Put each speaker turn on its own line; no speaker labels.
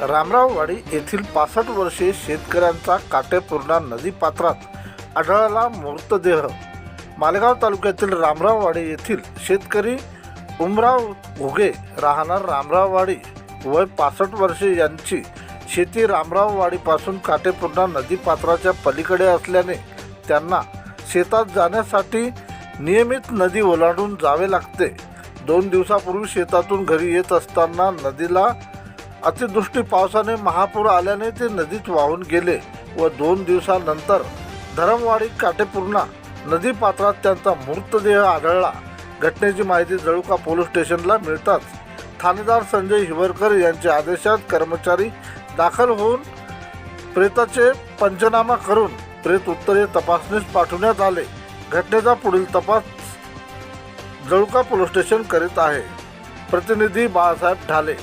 रामराववाडी येथील पासष्ट वर्षीय शेतकऱ्यांचा काटेपूर्णा नदीपात्रात आढळला मृतदेह मालेगाव तालुक्यातील रामराववाडी येथील शेतकरी उमराव घुगे राहणार रामराववाडी. वय पासष्ट वर्षे यांची शेती रामराववाडीपासून काटेपूर्णा नदीपात्राच्या पलीकडे असल्याने त्यांना शेतात जाण्यासाठी नियमित नदी ओलांडून जावे लागते. दोन दिवसापूर्वी शेतातून घरी येत असताना नदीला अतिवृष्टी पावसाने महापूर आल्याने ते नदीत वाहून गेले व दोन दिवसानंतर धरमवाडी काटेपूर्णा नदी पात्रात त्यांचा मृतदेह आढळला. घटनेची माहिती जळुका पोलीस स्टेशनला मिळताच थानेदार संजय हिवरकर यांच्या आदेशात कर्मचारी दाखल होऊन प्रेताचे पंचनामा करून प्रेत उत्तरे तपासणीस पाठवण्यात आले. घटनेचा पुढील तपास जळुका पोलीस स्टेशन करीत आहे. प्रतिनिधी बाळासाहेब ढाले